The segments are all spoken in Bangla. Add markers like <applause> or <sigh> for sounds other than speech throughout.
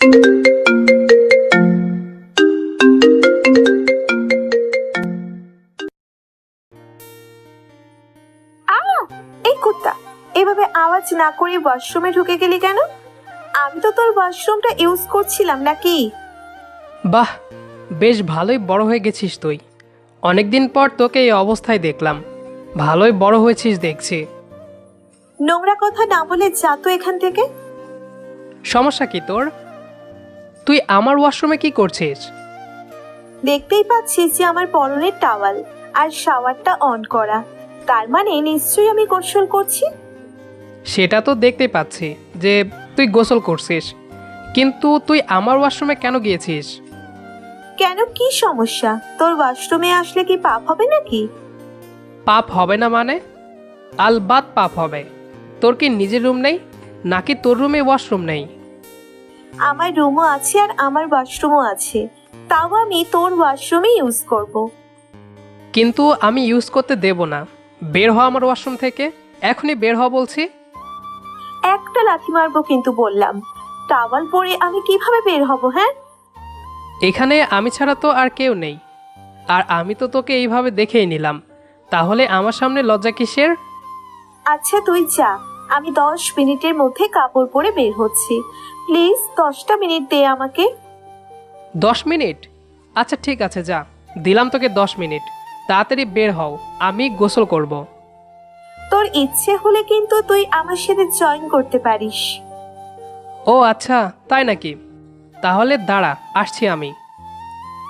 এই কুত্তা এভাবে আওয়াজ না করে ওয়াশরুমে ঢুকে গেলি কেন? আমি তো তোর ওয়াশরুমটা ইউজ করছিলাম নাকি? বাহ বেশ ভালোই বড় হয়ে গেছিস তুই। অনেকদিন পর তোকে এই অবস্থায় দেখলাম। ভালোই বড় হয়েছিস দেখছি। নোংরা কথা না বলে যা তো এখান থেকে। সমস্যা কি তোর? তুই আমার ওয়াশরুমে কি করছিস? দেখতেই পাচ্ছিস যে আমার পরনের টাওয়াল আর শাওয়ারটা অন করা। তার মানে নিশ্চয়ই আমি গোসল করছি? সেটা তো দেখতে পাচ্ছি যে তুই গোসল করছিস। কিন্তু তুই আমার ওয়াশরুমে কেন গিয়েছিস? কেন? কি সমস্যা? তোর ওয়াশরুমে আসলে কি পাপ হবে নাকি? পাপ হবে না মানে? আলবাত পাপ হবে। তোর কি নিজের রুম নেই? নাকি তোর রুমে ওয়াশরুম নেই? আমার রুমও আছে আর আমার ওয়াশরুমও আছে। তাও আমি তোর ওয়াশরুমে ইউজ করব। কিন্তু আমি ইউজ করতে দেব না। বের হ আমার ওয়াশরুম থেকে। এখনই বের হ বলছি। একটা লাথি মারবো কিন্তু বললাম। টাওয়াল পরে আমি কীভাবে বের হব হ্যাঁ? এখানে আমি ছাড়া তো আর কেউ নেই। আর আমি তো তোকে এইভাবে দেখেই নিলাম। তাহলে আমার সামনে লজ্জা কিসের? আচ্ছা তুই যা। আমি দশ মিনিটের মধ্যে কাপড় পরে বের হচ্ছি। প্লিজ দশটা মিনিট দে আমাকে। দশ মিনিট? আচ্ছা ঠিক আছে যা। দিলাম তোকে দশ মিনিট। তাড়াতাড়ি বের হও আমি গোসল করব। তোর ইচ্ছে হলে কিন্তু তুই আমার সাথে জয়েন করতে পারিস। ও আচ্ছা তাই নাকি? তাহলে দাঁড়া আসছি আমি।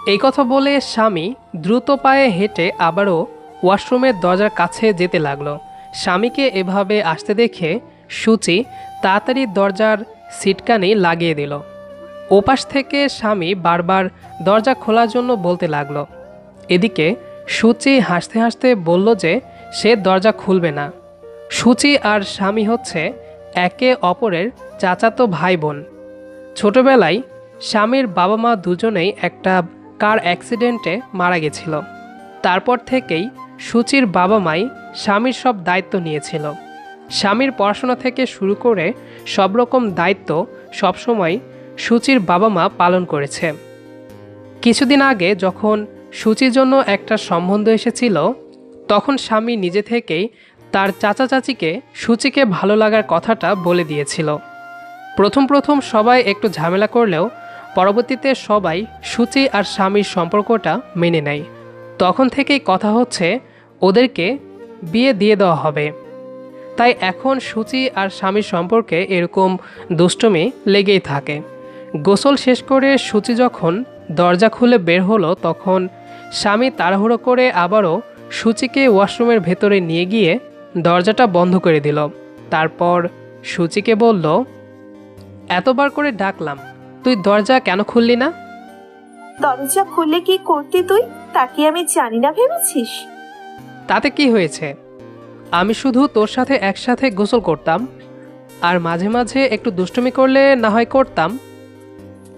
এই কথা বলে স্বামী দ্রুত পায়ে হেঁটে আবারও ওয়াশরুমের দরজার কাছে যেতে লাগল। স্বামীকে এভাবে আসতে দেখে সূচি তাড়াতাড়ি দরজার সিটকানি লাগিয়ে দিল। ওপাশ থেকে স্বামী বারবার দরজা খোলার জন্য বলতে লাগল। এদিকে সূচি হাসতে হাসতে বলল যে, সে দরজা খুলবে না। সূচি আর স্বামী হচ্ছে একে অপরের চাচাতো ভাই বোন ছোটবেলায় স্বামীর বাবা মা দুজনেই একটা কার অ্যাক্সিডেন্টে মারা গেছিল। তারপর থেকেই সূচির বাবা মাই স্বামীর সব দায়িত্ব নিয়েছিল। স্বামীর পড়াশোনা থেকে শুরু করে সব রকম দায়িত্ব সবসময় সূচির বাবা মা পালন করেছে। কিছুদিন আগে যখন সূচির জন্য একটা সম্বন্ধ এসেছিল, তখন স্বামী নিজে থেকেই তার চাচা চাচিকে সূচিকে ভালো লাগার কথাটা বলে দিয়েছিল। প্রথম প্রথম সবাই একটু ঝামেলা করলেও পরবর্তীতে সবাই সূচি আর স্বামীর সম্পর্কটা মেনে নেয়। তখন থেকেই কথা হচ্ছে, ওদেরকে বিয়ে দিয়ে দেওয়া হবে। তাই এখন সূচি আর স্বামীর সম্পর্কে এরকম দুষ্টমি লেগেই থাকে। গোসল শেষ করে সূচি যখন দরজা খুলে বের হলো তখন স্বামী তাড়াহুড়ো করে আবারও সূচিকে ওয়াশরুমের ভেতরে নিয়ে গিয়ে দরজাটা বন্ধ করে দিল। তারপর সূচিকে বলল এতবার করে ডাকলাম তুই দরজা কেন খুললি না? দরজা খুললে কি করতি তুই? তা কি আমি জানি না ভেবেছিস? তাতে কি হয়েছে? আমি শুধু তোর সাথে একসাথে গোসল করতাম আর মাঝে মাঝে একটু দুষ্টুমি করলে না হয় করতাম।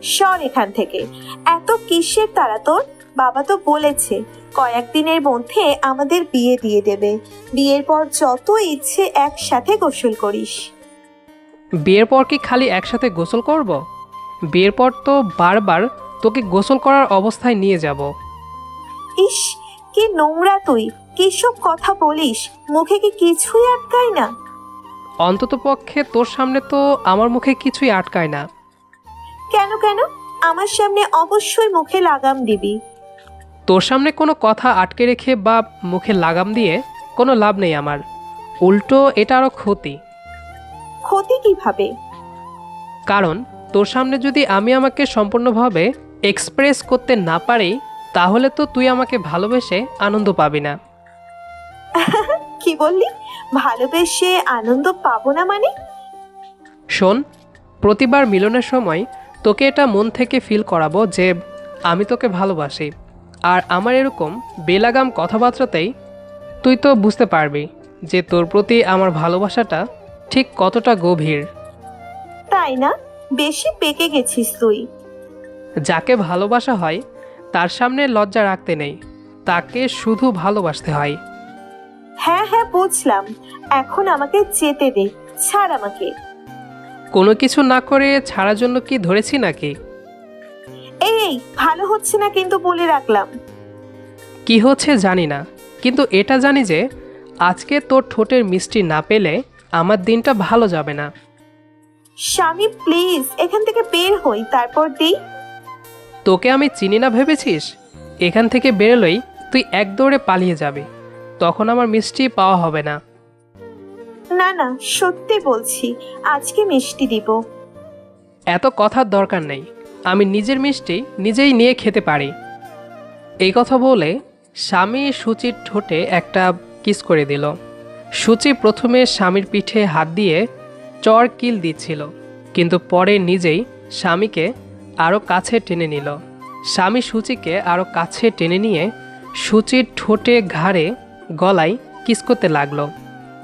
সর এখান থেকে এত কিসের তারা তোর? বাবা তো বলেছে কয়েকদিনের মধ্যে আমাদের বিয়ে দিয়ে দেবে। বিয়ের পর যত ইচ্ছে একসাথে গোসল করিস। বিয়ের পর কি খালি একসাথে গোসল করব? বিয়ের পর তো বারবার তোকে গোসল করার অবস্থায় নিয়ে যাব। ইস কি নোংরা তুই। কিসব কথা বলিস মুখে কি কিছুই আটকায় না? অন্তত পক্ষে তোর সামনে তো আমার মুখে কিছুই আটকায় না। কেন কেন? আমার সামনে অবশ্যই মুখে লাগাম দিবি। তোর সামনে কোনো কথা আটকে রেখে বা মুখে লাগাম দিয়ে কোনো লাভ নেই আমার। উল্টো এটা আরও ক্ষতি। ক্ষতি কীভাবে? কারণ তোর সামনে যদি আমি আমাকে সম্পূর্ণভাবে এক্সপ্রেস করতে না পারি তাহলে তো তুই আমাকে ভালোবেসে আনন্দ পাবি না। <laughs> কি বললি? ভালোবেসে আনন্দ পাবো না মানে? শোন প্রতিবার মিলনের সময় তোকে এটা মন থেকে ফিল করাবো যে আমি তোকে ভালোবাসি। আর আমার এরকম বেলাগাম কথাবার্তাতেই তুই তো বুঝতে পারবি যে তোর প্রতি আমার ভালোবাসাটা ঠিক কতটা গভীর। তাই না? বেশি পেকে গেছিস তুই। যাকে ভালোবাসা হয় তার সামনে লজ্জা রাখতে নেই তাকে শুধু ভালোবাসতে হয়। হ্যাঁ হ্যাঁ বুঝলাম। এখন আমাকে যেতে দে ছাড় আমাকে। কোনো কিছু না করে ছাড়ার জন্য কি ধরেছি নাকি? এই ভালো হচ্ছে না কিন্তু বলে রাখলাম। কি হচ্ছে জানি না কিন্তু এটা জানি যে আজকে তোর ঠোঁটের মিষ্টি না পেলে আমার দিনটা ভালো যাবে না। স্বামী প্লিজ এখান থেকে বের হই তারপর দিই। তোকে আমি চিনি না ভেবেছিস? এখান থেকে বেরোলেই তুই এক দৌড়ে পালিয়ে যাবি। তখন আমার মিষ্টি পাওয়া হবে না। না না সত্যি বলছি আজকে মিষ্টি দিব। এত কথার দরকার নেই। আমি নিজের মিষ্টি নিজেই নিয়ে খেতে পারি। এই কথা বলে স্বামী সুচির ঠোঁটে একটা কিস করে দিল। সুচি প্রথমে স্বামীর পিঠে হাত দিয়ে চর কিল দিচ্ছিল কিন্তু পরে নিজেই স্বামীকে আরও কাছে টেনে নিল। স্বামী সুচিকে আরও কাছে টেনে নিয়ে সুচির ঠোঁটে ঘাড়ে গলায় কিস করতে লাগল।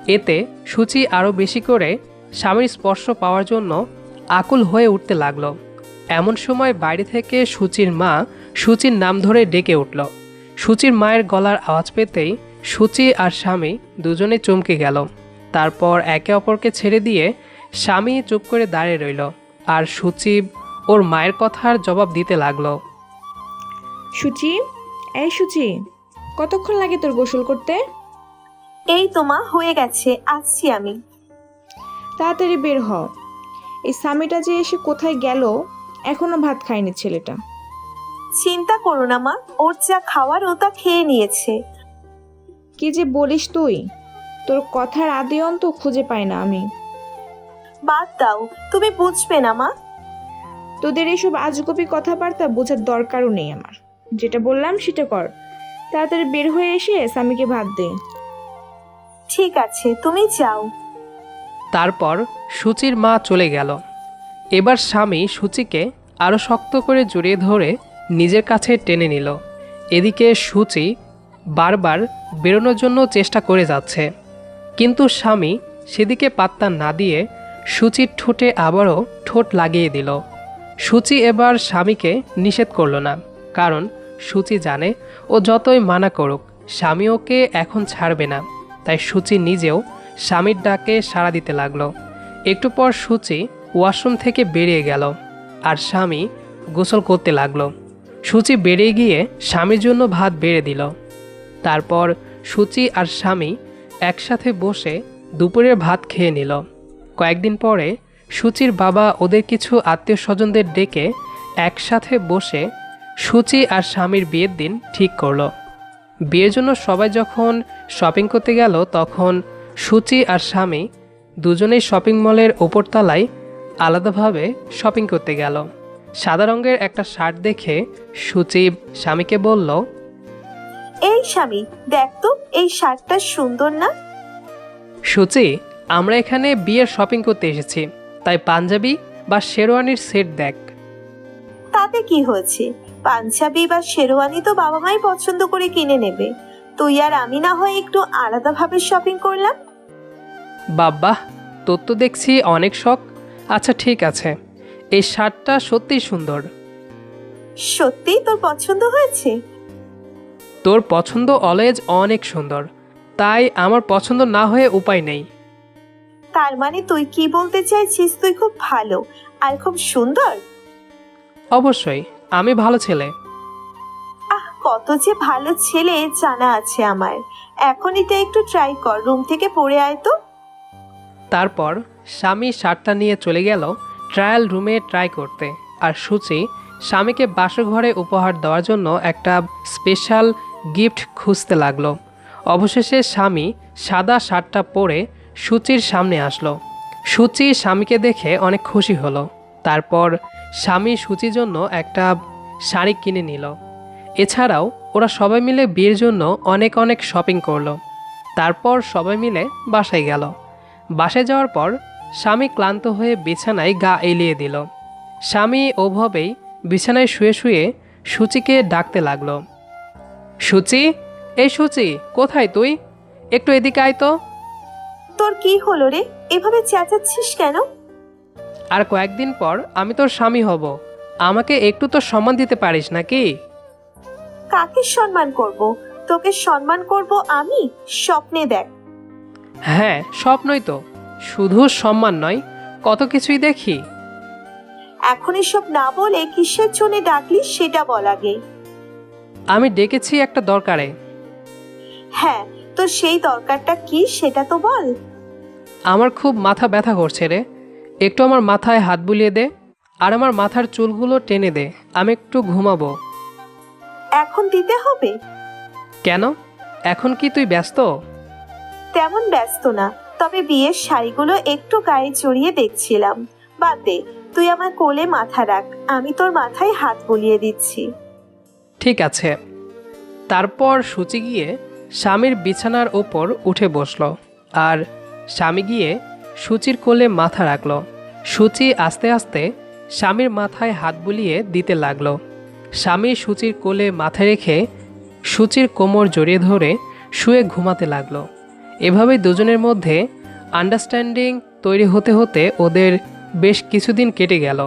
এতে সুচি আরও বেশি করে স্বামীর স্পর্শ পাওয়ার জন্য আকুল হয়ে উঠতে লাগল। এমন সময় বাইরে থেকে সুচির মা সুচির নাম ধরে ডেকে উঠল। সুচির মায়ের গলার আওয়াজ পেতেই সুচি আর স্বামী দুজনে চমকে গেল। তারপর একে অপরকে ছেড়ে দিয়ে স্বামী চুপ করে দাঁড়িয়ে রইল আর সুচি ওর মায়ের কথার জবাব দিতে লাগল। সুচি? এই সুচি? কতক্ষণ লাগে তোর গোসল করতে? এই তোমা হয়ে গেছে আসছি আমি। তাড়াতাড়ি বের হ। এই স্বামীটা যে এসে কোথায় গেল এখনও ভাত খায়নি ছেলেটা। চিন্তা করো না মা ওর যা খাওয়ার ও তা খেয়ে নিয়েছে। কি যে বলিস তুই? তোর কথার আদি অন্ত খুঁজে পাই না আমি। বাদ দাও তুমি বুঝবে না মা। তোদের এইসব আজগবি কথাবার্তা বোঝার দরকারও নেই আমার। যেটা বললাম সেটা কর। তাড়াতাড়ি বের হয়ে এসে স্বামীকে ভাত দে। ঠিক আছে তুমি যাও। তারপর সুচির মা চলে গেল। এবার স্বামী সুচিকে আরও শক্ত করে জড়িয়ে ধরে নিজের কাছে টেনে নিল। এদিকে সুচি বারবার বেরোনোর জন্য চেষ্টা করে যাচ্ছে। কিন্তু স্বামী সেদিকে পাত্তা না দিয়ে সুচির ঠোঁটে আবারও ঠোঁট লাগিয়ে দিল। সুচি এবার স্বামীকে নিষেধ করল না কারণ সুচি জানে ও যতই মানা করুক, স্বামী ওকে এখন ছাড়বে না। তাই সুচি নিজেও স্বামীর ডাকে সাড়া দিতে লাগল। একটু পর সুচি ওয়াশরুম থেকে বেরিয়ে গেল আর স্বামী গোসল করতে লাগল। সুচি বেরিয়ে গিয়ে স্বামীর জন্য ভাত বেড়ে দিল। তারপর সুচি আর স্বামী একসাথে বসে দুপুরের ভাত খেয়ে নিল। কয়েকদিন পরে সুচির বাবা ওদের কিছু আত্মীয় স্বজনদের ডেকে একসাথে বসে সুচি আর স্বামীর বিয়ের দিন ঠিক করল। বিয়ের জন্য সবাই যখন শপিং করতে গেল তখন সুচি আর স্বামী দুজনেই শপিং মলের ওপরতলায় আলাদাভাবে শপিং করতে গেল। সাদা রঙের একটা শার্ট দেখে সুচি স্বামীকে বলল এই স্বামী দেখ তো এই শার্টটা সুন্দর না? সুচি আমরা এখানে বিয়ের শপিং করতে এসেছি তাই পাঞ্জাবি বা শেরওয়ানির সেট দেখ। তাতে কি হয়েছে? পাঞ্জাবি বা শেরওয়ানি তো বাবা মাই পছন্দ করে কিনে নেবে। তুই আর আমি না হয় একটু আলাদাভাবে শপিং করলাম। বাব্বা তোর তো দেখছি অনেক শখ। আচ্ছা ঠিক আছে। এই শার্টটা সত্যিই সুন্দর। সত্যি তোর পছন্দ হয়েছে? তোর পছন্দ অলওয়েজ অনেক সুন্দর। তাই আমার পছন্দ না হয়ে উপায় নেই। তার মানে তুই কি বলতে চাইছিস? তুই খুব ভালো। আর খুব সুন্দর? অবশ্যই। আমি ভালো ছেলে। আহ কত যে ভালো ছেলে জানা আছে আমার। এখন এটা একটু ট্রাই কর রুম থেকে পড়ে আয় তো। তারপর স্বামী শার্টটা নিয়ে চলে গেল ট্রায়াল রুমে ট্রাই করতে। আর সুচি স্বামীকে বাসঘরে উপহার দেওয়ার জন্য একটা স্পেশাল গিফট খুঁজতে লাগল। অবশেষে স্বামী সাদা শার্টটা পরে সুচির সামনে আসলো। সুচি স্বামীকে দেখে অনেক খুশি হলো। তারপর স্বামী সুচির জন্য একটা শাড়ি কিনে নিল। এছাড়াও ওরা সবাই মিলে বিয়ের জন্য অনেক অনেক শপিং করল। তারপর সবাই মিলে বাসায় গেল। বাসায় যাওয়ার পর স্বামী ক্লান্ত হয়ে বিছানায় গা এলিয়ে দিল। স্বামী ওভাবেই বিছানায় শুয়ে শুয়ে সূচিকে ডাকতে লাগল। সূচি, এই সূচি, কোথায় তুই? একটু এদিকে আয় তো। তোর কি হলো রে? এভাবে চেঁচাচ্ছিস কেন? আর কয়েকদিন পর আমি তোর স্বামী হব। আমাকে একটু তো সম্মান দিতে পারিস নাকি? কাকে সম্মান করব? তোকে সম্মান করব আমি? স্বপ্নে দেখ। হ্যাঁ স্বপ্নই তো। শুধু সম্মান নয় কত কিছুই দেখি। এখন এসব না বলে কিসের জন্য ডাকলি সেটা বল আগে। আমি ডেকেছি একটা দরকারে। হ্যাঁ তো সেই দরকারটা কি সেটা তো বল। আমার খুব মাথা ব্যথা করছে রে। একটু আমার মাথায় হাত বুলিয়ে দে আর আমার মাথার চুলগুলো টেনে দে আমি একটু ঘুমাবো। এখন দিতে হবে? কেন? এখন কি তুই ব্যস্ত? তেমন ব্যস্ত না তবে বিয়ের শাড়িগুলো একটু গায়ে জড়িয়ে দেখছিলাম। বাদ দে তুই আমার কোলে মাথা রাখ আমি তোর মাথায় হাত বুলিয়ে দিচ্ছি। ঠিক আছে। তারপর সূচি গিয়ে স্বামীর বিছানার ওপর উঠে বসল আর স্বামী গিয়ে সূচির কোলে মাথা রাখল। সূচি আস্তে আস্তে স্বামীর মাথায় হাত বুলিয়ে দিতে লাগল। স্বামী সূচির কোলে মাথা রেখে সূচির কোমর জড়িয়ে ধরে শুয়ে ঘুমাতে লাগল। এভাবেই দুজনের মধ্যে আন্ডারস্ট্যান্ডিং তৈরি হতে হতে ওদের বেশ কিছুদিন কেটে গেল।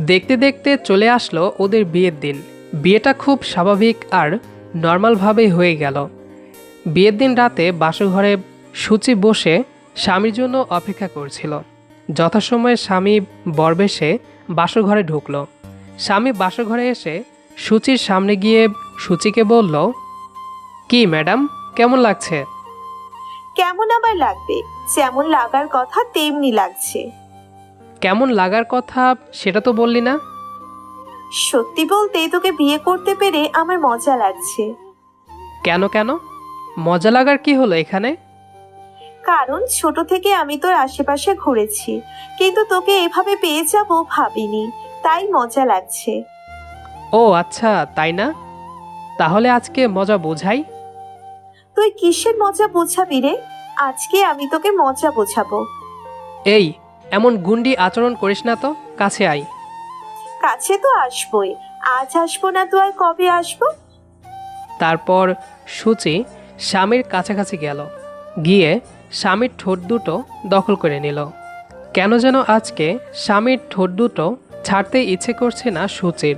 দেখতে দেখতে চলে আসলো ওদের বিয়ের দিন। বিয়েটা খুব স্বাভাবিক আর নর্মালভাবেই হয়ে গেল। বিয়ের দিন রাতে বাসঘরে সূচি বসে স্বামীর জন্য অপেক্ষা করছিল। যথাসময়ে স্বামী বরবেশে বাসঘরে ঢুকলো। স্বামী বাসঘরে এসে সূচির সামনে গিয়ে সূচিকে বলল কি ম্যাডাম কেমন লাগছে? কেমন আবার লাগবে? যেমন লাগার কথা তেমনি লাগছে। কেমন লাগার কথা সেটা তো বললি না? সত্যি বলতে তোকে বিয়ে করতে পেরে আমার মজা লাগছে। কেন কেন? মজা লাগার কি হলো এখানে? কারণ ছোট থেকে আমি তোর আশেপাশে ঘুরেছি। কিন্তু তোকে এভাবে পেয়ে যাব ভাবিনি। তাই মজা লাগছে। ও আচ্ছা তাই না? তাহলে আজকে মজা বোঝাই। তুই কিসের মজা বোঝাবি রে? আজকে আমি তোকে মজা বোঝাবো। এই এমন গুন্ডি আচরণ করিস না তো কাছে আই কাছে তো আসবোই। আজ আসব না তো আর কবে আসব? তারপর সূচি স্বামীর কাছাকাছি গেল। গিয়ে স্বামীর ঠোঁট দুটো দখল করে নিল। কেন যেন আজকে স্বামীর ঠোঁট দুটো ছাড়তে ইচ্ছে করছে না সূচির।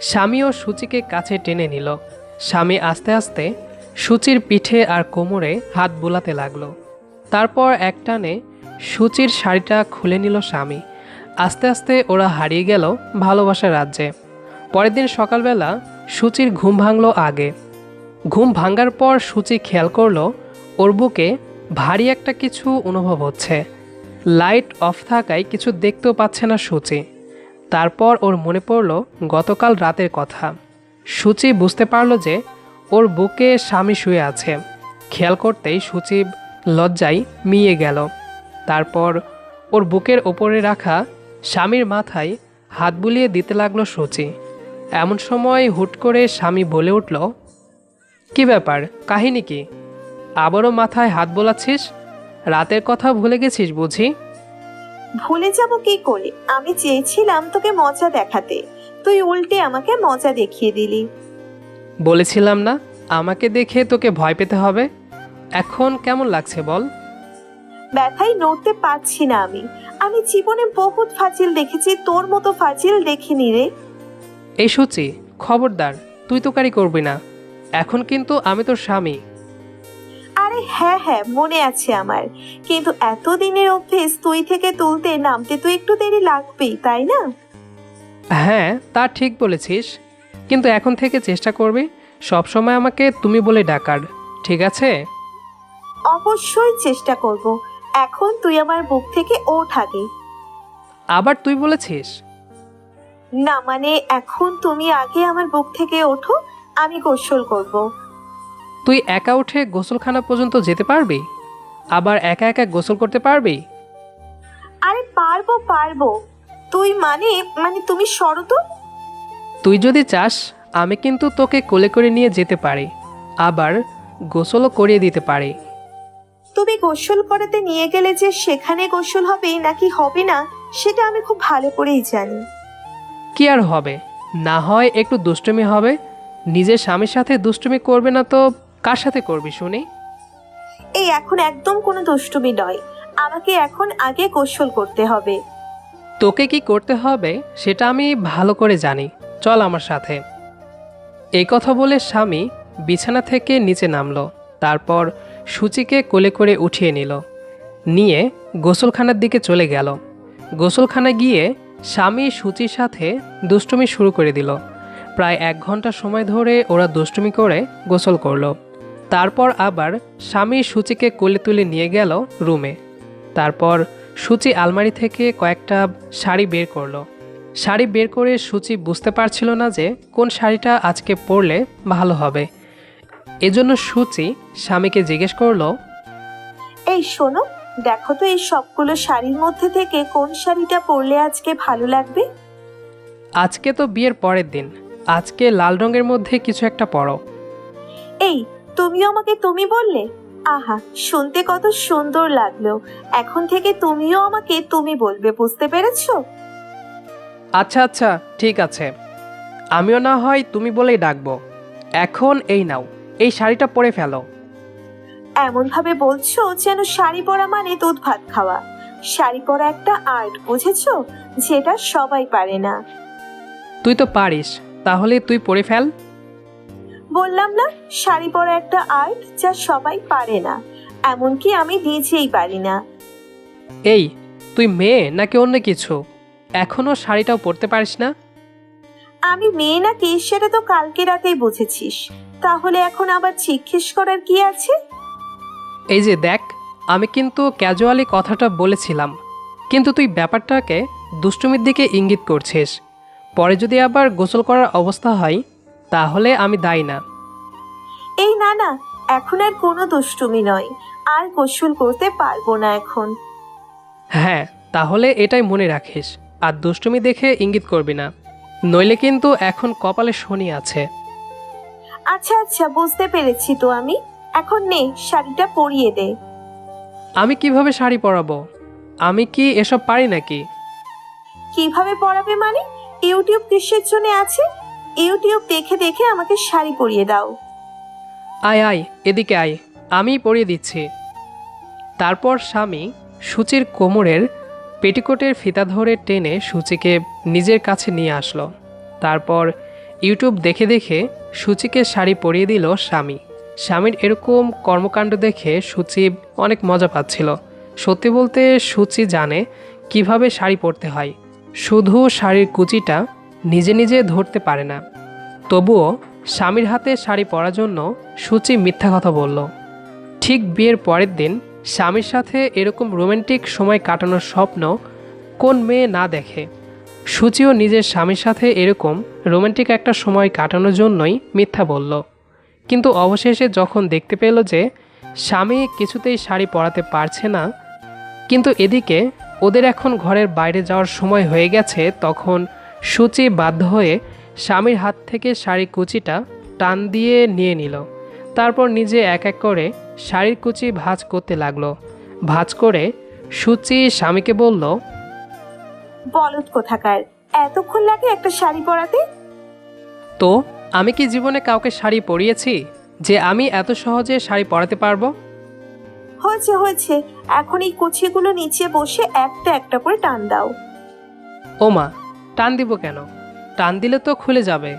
স্বামীও সূচিকে কাছে টেনে নিল। স্বামী আস্তে আস্তে সূচির পিঠে আর কোমরে হাত বোলাতে লাগল। তারপর একটানে সূচির শাড়িটা খুলে নিল স্বামী। আস্তে আস্তে ওরা হারিয়ে গেল ভালোবাসার রাজ্যে। পরের দিন সকালবেলা সূচির ঘুম ভাঙলো আগে। ঘুম ভাঙার পর সূচি খেয়াল করল ওর বুকে ভারী একটা কিছু অনুভব হচ্ছে। লাইট অফ থাকায় কিছু দেখতেও পাচ্ছে না সূচি। তারপর ওর মনে পড়ল গতকাল রাতের কথা। সূচি বুঝতে পারল যে ওর বুকে স্বামী শুয়ে আছে। খেয়াল করতেই সূচি লজ্জায় মিয়ে গেল। তারপর ওর বুকের ওপরে রাখা স্বামীর মাথায় হাত বুলিয়ে দিতে লাগল সূচি। এমন সময় হুট করে স্বামী বলে উঠল, কি ব্যাপার? কাহিনী কি? আবারও মাথায় হাত বোলাচ্ছিস? রাতের কথা ভুলে গেছিস বুঝি? ভুলে যাব কি করে? আমি চেয়েছিলাম তোকে মজা দেখাতে। তুই উল্টে আমাকে মজা দেখিয়ে দিলি। বলেছিলাম না আমাকে দেখে তোকে ভয় পেতে হবে। এখন কেমন লাগছে বল? ব্যথায় নড়তে পারছি না আমি। আমি জীবনে বহুত ফাজিল দেখেছি তোর মতো ফাজিল দেখিনি রে। এই সূচি খবরদার তুই তো কারি করবি না। এখন কিন্তু আমি তোর স্বামী। হ্যাঁ হ্যাঁ মনে আছে আমার। কিন্তু এতদিনের অভ্যেস তুই থেকে তুলতে নামতে তো একটু দেরি লাগবেই তাই না? হ্যাঁ তা ঠিক বলেছিস। কিন্তু এখন থেকে চেষ্টা করবি সবসময় আমাকে তুমি বলে ডাকার ঠিক আছে? অবশ্যই চেষ্টা করব। এখন তুই আমার বুক থেকে ওঠ আগে। আবার তুই বলেছিস? না মানে এখন তুমি আগে আমার বুক থেকে ওঠো আমি গোসল করব। তুই একা উঠে গোসলখানা পর্যন্ত যেতে পারবি? আবার একা একা গোসল করতে পারবি? আরে পারব পারব। তুই মানে মানে তুমি সরো তো তুই যদি চাস আমি কিন্তু তোকে কোলে করে নিয়ে যেতে পারি। আবার গোসলও করিয়ে দিতে পারি। তুমি গোসল করাতে নিয়ে গেলে যে সেখানে গোসল হবে নাকি হবে না সেটা আমি খুব ভালো করেই জানি। কি আর হবে? না হয় একটু দুষ্টুমি হবে। নিজের স্বামীর সাথে দুষ্টুমি করবে না তো কার সাথে করবি শুনি? এই এখন একদম কোনো দুষ্টুমি নয়। আমাকে এখন আগে গোসল করতে হবে। তোকে কি করতে হবে সেটা আমি ভালো করে জানি। চল আমার সাথে। এই কথা বলে স্বামী বিছানা থেকে নিচে নামলো তারপর সূচিকে কোলে করে উঠিয়ে নিল। নিয়ে গোসলখানার দিকে চলে গেল। গোসলখানায় গিয়ে স্বামী সূচির সাথে দুষ্টুমি শুরু করে দিল। প্রায় এক ঘণ্টা সময় ধরে ওরা দুষ্টুমি করে গোসল করল। তারপর আবার স্বামী সূচিকে কোলে তুলে নিয়ে গেল রুমে। তারপর সূচি আলমারি থেকে কয়েকটা শাড়ি বের করল। শাড়ি বের করে সূচি বুঝতে পারছিল না যে কোন শাড়িটা আজকে পরলে ভালো হবে। এজন্য সূচি স্বামীকে জিজ্ঞেস করল এই শোনো দেখো তো এই সবগুলো শাড়ির মধ্যে থেকে কোন শাড়িটা পরলে আজকে ভালো লাগবে? আজকে তো বিয়ের পরের দিন। আজকে লাল রঙের মধ্যে কিছু একটা পরো। এই তুমিও আমাকে তুমি বললে? আহা শুনতে কত সুন্দর লাগল। এখন থেকে তুমিও আমাকে তুমি বলবে বুঝতে পেরেছ? আচ্ছা আচ্ছা ঠিক আছে। আমিও না হয় তুমি বলেই ডাকবো। এখন এই নাও এই শাড়িটা পরে ফেলো। এমন ভাবে বলছো যেন শাড়ি পরা মানে দুধ ভাত খাওয়া। শাড়ি পরা একটা আর্ট বুঝেছ? যেটা সবাই পারে না। তুই তো পারিস তাহলে তুই পরে ফেল। বললাম না শাড়ি পরা একটা আর্ট যা সবাই পারে না। এমনকি আমি নিজেই পারি না। এই তুই মেয়ে নাকি অন্য কিছু? এখনও শাড়িটাও পরতে পারিস না? আমি মেয়ে নাকি সেটা তো কালকে রাতেই বুঝেছিস। তাহলে এখন আবার জিজ্ঞেস করার কি আছে? এই যে দেখ আমি কিন্তু ক্যাজুয়ালি কথাটা বলেছিলাম। কিন্তু তুই ব্যাপারটাকে দুষ্টুমির দিকে ইঙ্গিত করছিস। পরে যদি আবার গোসল করার অবস্থা হয় তাহলে আমি দায়ী না। এই না না এখন আর কোনো দুষ্টুমি নয়। আর গোসল করতে পারব না এখন। হ্যাঁ তাহলে এটাই মনে রাখিস। আর দুষ্টুমি দেখে ইঙ্গিত করবি না। নইলে কিন্তু এখন কপালে শনি আছে। আচ্ছা আচ্ছা বুঝতে পেরেছি তো আমি। এখন নে শাড়িটা পরিয়ে দে। আমি কীভাবে শাড়ি পরাবো? আমি কি এসব পারি নাকি? কীভাবে পরাবে মানে? ইউটিউব কিসের জন্য আছে? ইউটিউব দেখে দেখে আমাকে শাড়ি পরিয়ে দাও। আয় আয়, এদিকে আয় আমি পরিয়ে দিচ্ছি। তারপর স্বামী সূচির কোমরের পেটিকোটের ফিতা ধরে টেনে সূচিকে নিজের কাছে নিয়ে আসলো। তারপর ইউটিউব দেখে দেখে সূচিকে শাড়ি পরিয়ে দিল স্বামী। স্বামীর এরকম কর্মকাণ্ড দেখে সূচি অনেক মজা পাচ্ছিল। সত্যি বলতে সূচি জানে কীভাবে শাড়ি পরতে হয়। শুধু শাড়ির কুচিটা নিজে নিজে ধরতে পারে না। তবুও স্বামীর হাতে শাড়ি পরার জন্য সূচি মিথ্যা কথা বলল। ঠিক বিয়ের পরের দিন স্বামীর সাথে এরকম রোমান্টিক সময় কাটানোর স্বপ্ন কোন মেয়ে না দেখে। সূচিও নিজের স্বামীর সাথে এরকম রোমান্টিক একটা সময় কাটানোর জন্যই মিথ্যা বলল। কিন্তু অবশেষে যখন দেখতে পেল যে স্বামী কিছুতেই শাড়ি পরাতে পারছে না, কিন্তু এদিকে ওদের এখন ঘরের বাইরে যাওয়ার সময় হয়ে গেছে, তখন সূচি বাধ্য হয়ে স্বামীর হাত থেকে শাড়ি কুচিটা টান দিয়ে নিয়ে নিল। তারপর নিজে এক এক করে শাড়ির কুচি ভাঁজ করতে লাগল। ভাঁজ করে সূচি স্বামীকে বলল বলদ কোথাকার এতক্ষণ লাগে একটা শাড়ি পরাতে? তো আমি কি জীবনে কাউকে শাড়ি পরিয়েছি যে আমি এত সহজে শাড়ি পরাতে পারব? হয়েছে হয়েছে। এখন এই কুচিগুলো নিচে বসে একটা একটা করে টান দাও। ও মা টান দিব কেন? টান দিলে তো খুলে যাবে।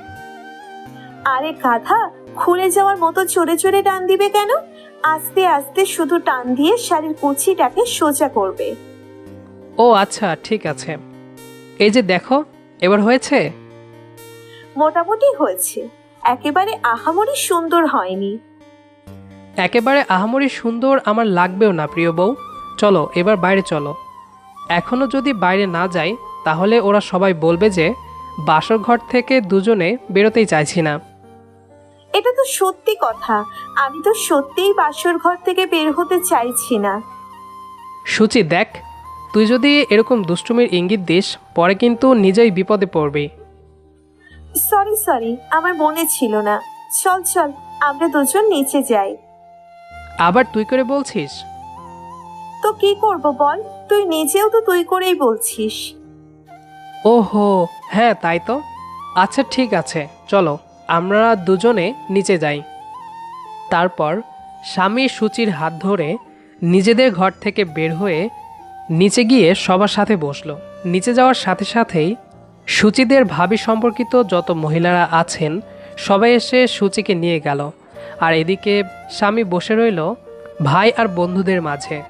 আরে গাধা খুলে যাওয়ার মতো চড়ে চড়ে টান দিবে কেন? আস্তে আস্তে শুধু টান দিয়ে শাড়ির কুচিটাকে সোজা করবে। ও আচ্ছা ঠিক আছে। এই যে দেখো এবার হয়েছে? মোটামুটি হয়েছে। একেবারে আহামরি সুন্দর হয়নি। একেবারে আহামরি সুন্দর আমার লাগবেও না প্রিয় বউ। চলো এবার বাইরে চলো। এখনও যদি বাইরে না যাই তাহলে ওরা সবাই বলবে যে বাসর ঘর থেকে দুজনে বেরোতেই চাইছি না। এটা তো সত্যি কথা। আমি তো সত্যিই বাসর ঘর থেকে বের হতে চাইছি না। সুচি দেখ তুই যদি এরকম দুষ্টুমির ইঙ্গিত দিস পরে কিন্তু নিজেই বিপদে পড়বি। সরি সরি আমার মনে ছিল না। চল চল আমরা দুজন নিচে যাই। আবার তুই করে বলছিস? তো কি করব বল? তুই নিজেও তো তুই করেই বলছিস। ওহো হ্যাঁ তাই তো। আচ্ছা ঠিক আছে, চলো, আমরা দুজনে নিচে যাই। তারপর স্বামী সূচির হাত ধরে নিজেদের ঘর থেকে বের হয়ে নিচে গিয়ে সবার সাথে বসল। নিচে যাওয়ার সাথে সাথেই সূচিদের ভাবি সম্পর্কিত যত মহিলারা আছেন, সবাই এসে সূচিকে নিয়ে গেল। আর এদিকে স্বামী বসে রইল ভাই আর বন্ধুদের মাঝে।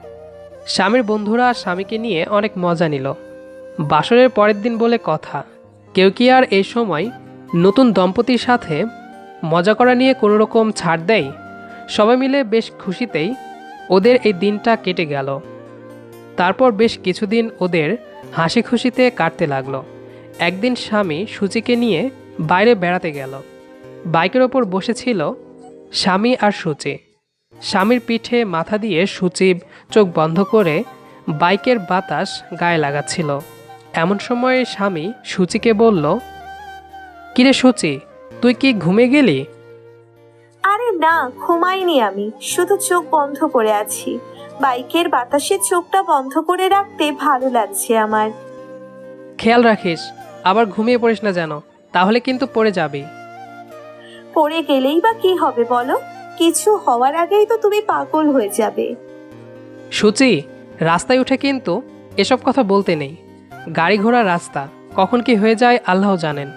স্বামীর বন্ধুরা স্বামীকে নিয়ে অনেক মজা নিল। বাসরের পরের দিন বলে কথা। কেউ কি আর এই সময় নতুন দম্পতির সাথে মজা করা নিয়ে কোনো রকম ছাড় দেয়? সবাই মিলে বেশ খুশিতেই ওদের এই দিনটা কেটে গেল। তারপর বেশ কিছুদিন ওদের হাসি খুশিতে কাটতে লাগল। একদিন স্বামী সূচিকে নিয়ে বাইরে বেড়াতে গেল। বাইকের ওপর বসেছিল স্বামী আর সূচি। স্বামীর পিঠে মাথা দিয়ে সূচি চোখ বন্ধ করে বাইকের বাতাস গায়ে লাগাচ্ছিল। এমন সময় স্বামী সূচিকে বলল কিরে সূচি তুই কি ঘুমে গেলি? আরে না ঘুমাইনি আমি। শুধু চোখ বন্ধ করে আছি। বাইকের বাতাসে চোখটা বন্ধ করে রাখতে ভালো লাগছে আমার। খেয়াল রাখিস আবার ঘুমিয়ে পড়িস না যেন তাহলে কিন্তু পড়ে যাবি। পড়ে গেলেই বা কি হবে বলো? কিছু হওয়ার আগেই তো তুমি পাগল হয়ে যাবে। সূচি রাস্তায় উঠে কিন্তু এসব কথা বলতে নেই। গাড়ি ঘোড়া রাস্তা। কখন কি হয়ে যায় আল্লাহ জানেন।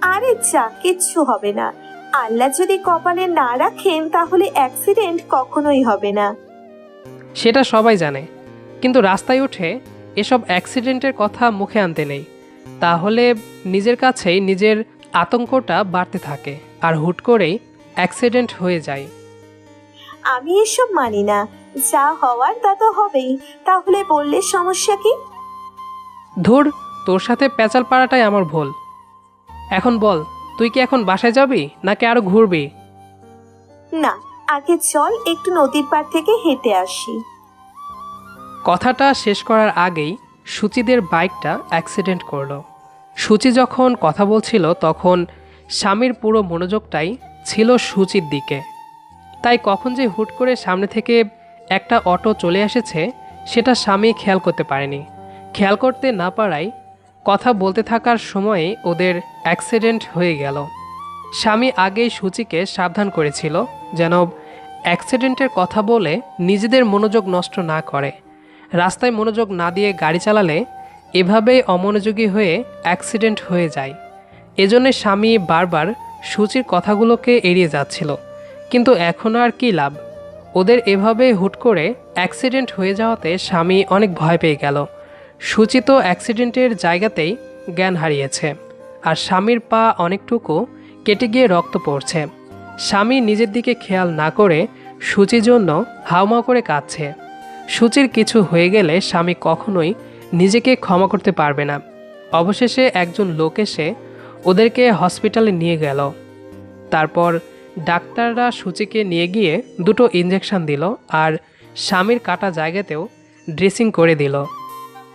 আরে যা কিচ্ছু হবে না। আল্লাহ যদি কপালে না রাখেন তাহলে অ্যাক্সিডেন্ট কখনোই হবে না। সেটা সবাই জানে। কিন্তু রাস্তায় উঠে এসব অ্যাক্সিডেন্টের কথা মুখে আনতে নেই। তাহলে নিজের কাছেই নিজের আতঙ্কটা বাড়তে থাকে আর হুট করেই অ্যাক্সিডেন্ট হয়ে যায়। আমি এসব মানি না। যা হওয়ার তা তো হবেই। তাহলে বললে সমস্যা কি? ধুর তোর সাথে পেঁচাল পাড়াটাই আমার ভুল। এখন বল তুই কি এখন বাসায় যাবি নাকি আরও ঘুরবি? না আগে চল একটু নদীর পাড় থেকে হেঁটে আসি। কথাটা শেষ করার আগেই সুচিদের বাইকটা অ্যাক্সিডেন্ট করল। সুচি যখন কথা বলছিল তখন স্বামীর পুরো মনোযোগটাই ছিল সুচির দিকে। তাই কখন যে হুট করে সামনে থেকে একটা অটো চলে এসেছে সেটা স্বামী খেয়াল করতে পারেনি। খেয়াল করতে না পারায় কথা বলতে থাকার সময়ে ওদের অ্যাক্সিডেন্ট হয়ে গেল। স্বামী আগেই সূচিকে সাবধান করেছিল যেন অ্যাক্সিডেন্টের কথা বলে নিজেদের মনোযোগ নষ্ট না করে। রাস্তায় মনোযোগ না দিয়ে গাড়ি চালালে এভাবেই অমনোযোগী হয়ে অ্যাক্সিডেন্ট হয়ে যায়। এজন্য স্বামী বারবার সূচির কথাগুলোকে এড়িয়ে যাচ্ছিল। কিন্তু এখন আর কী লাভ? ওদের এভাবে হুট করে অ্যাক্সিডেন্ট হয়ে যাওয়াতে স্বামী অনেক ভয় পেয়ে গেল। সূচি তো অ্যাক্সিডেন্টের জায়গাতেই জ্ঞান হারিয়েছে। আর স্বামীর পা অনেকটুকু কেটে গিয়ে রক্ত পড়ছে। স্বামী নিজের দিকে খেয়াল না করে সূচির জন্য হাউমাউ করে কাঁদছে। সূচির কিছু হয়ে গেলে স্বামী কখনোই নিজেকে ক্ষমা করতে পারবে না। অবশেষে একজন লোক এসে ওদেরকে হসপিটালে নিয়ে গেল। তারপর ডাক্তাররা সূচিকে নিয়ে গিয়ে দুটো ইঞ্জেকশন দিল আর স্বামীর কাটা জায়গাতেও ড্রেসিং করে দিল।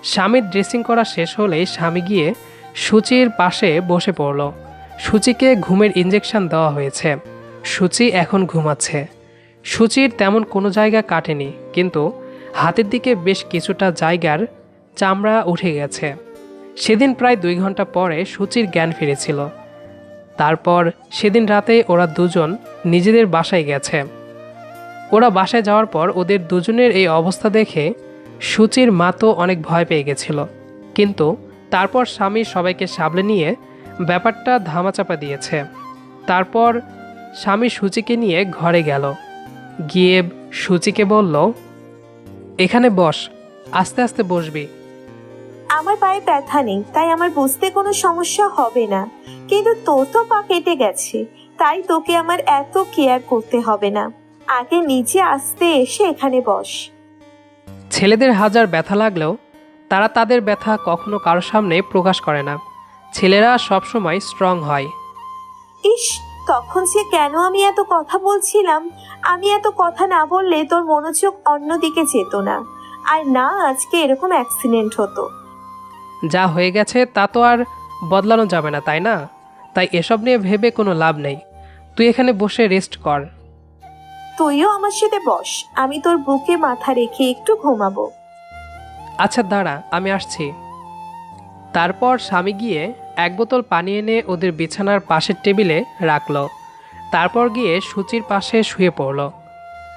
স্বামীর ড্রেসিং করা শেষ হলেই স্বামী গিয়ে সূচির পাশে বসে পড়ল। সূচিকে ঘুমের ইঞ্জেকশন দেওয়া হয়েছে। সূচি এখন ঘুমাচ্ছে। সূচির তেমন কোনো জায়গা কাটেনি, কিন্তু হাতের দিকে বেশ কিছুটা জায়গার চামড়া উঠে গেছে। সেদিন প্রায় দুই ঘণ্টা পরে সূচির জ্ঞান ফিরেছিল। তারপর সেদিন রাতে ওরা দুজন নিজেদের বাসায় গেছে। ওরা বাসায় যাওয়ার পর ওদের দুজনের এই অবস্থা দেখে সূচির মা তো অনেক ভয় পেয়ে গেছিল। কিন্তু তারপর স্বামী সবাইকে সামলে নিয়ে ব্যাপারটা ধামাচাপা দিয়েছে। তারপর স্বামী সূচিকে নিয়ে ঘরে গেল। গিয়ে সূচিকে বলল, এখানে বস, আস্তে আস্তে বসবি। আমার পায়ে ব্যথা নেই, তাই আমার বুঝতে কোনো সমস্যা হবে না। কিন্তু তোর তো পা কেটে গেছে, তাই তোকে আমার এত কেয়ার করতে হবে না। আগে নিচে আসতে এসে এখানে বস। ছেলেদের হাজার ব্যথা লাগলেও তারা তাদের ব্যথা কখনো কারোর সামনে প্রকাশ করে না। ছেলেরা সবসময় স্ট্রং হয়। ইস তখন সে কেন আমি এত কথা বলছিলাম? আমি এত কথা না বললে তোর মনোযোগ অন্যদিকে যেত না। আর না আজকে এরকম অ্যাক্সিডেন্ট হতো। যা হয়ে গেছে তা তো আর বদলানো যাবে না তাই না? তাই এসব নিয়ে ভেবে কোনো লাভ নেই। তুই এখানে বসে রেস্ট কর। তুইও আমার সাথে বস, আমি তোর বুকে মাথা রেখে একটু ঘুমাবো। আচ্ছা দাঁড়া, আমি আসছি। তারপর স্বামী গিয়ে এক বোতল পানি এনে ওদের বিছানার পাশের টেবিলে রাখল। তারপর গিয়ে সূচির পাশে শুয়ে পড়ল।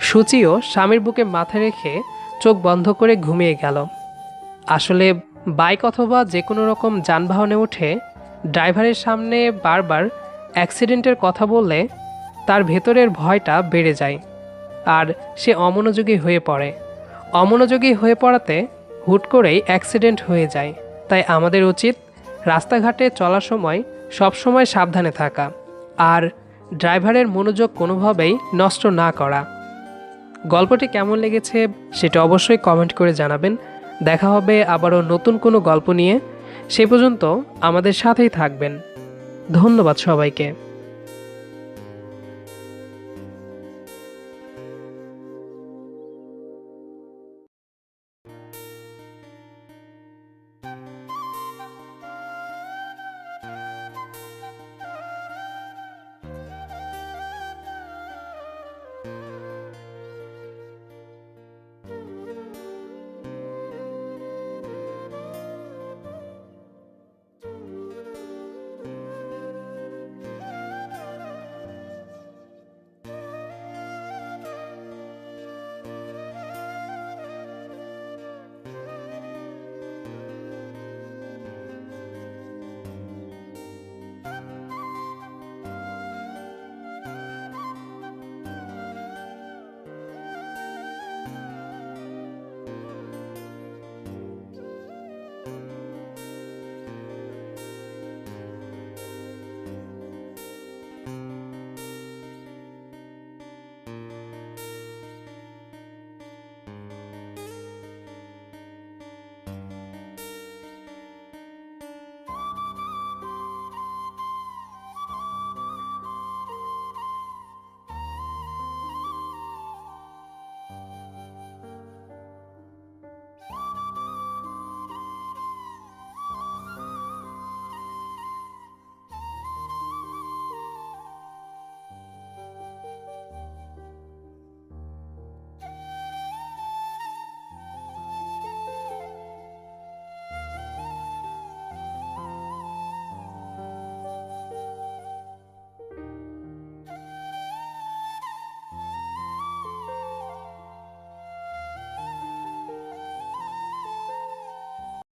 সূচিও স্বামীর বুকে মাথা রেখে চোখ বন্ধ করে ঘুমিয়ে গেল। আসলে বাইক অথবা যে কোনো রকম যানবাহনে উঠে ড্রাইভারের সামনে বারবার অ্যাক্সিডেন্টের কথা বললে তার ভেতরের ভয়টা বেড়ে যায়। আর সে অমনোযোগী হয়ে পড়ে। অমনোযোগী হয়ে পড়াতে হুট করেই অ্যাক্সিডেন্ট হয়ে যায়। তাই আমাদের উচিত রাস্তাঘাটে চলার সময় সবসময় সাবধানে থাকা আর ড্রাইভারের মনোযোগ কোনোভাবেই নষ্ট না করা। গল্পটি কেমন লেগেছে সেটা অবশ্যই কমেন্ট করে জানাবেন। দেখা হবে আবারও নতুন কোনো গল্প নিয়ে। সে পর্যন্ত আমাদের সাথেই থাকবেন। ধন্যবাদ সবাইকে।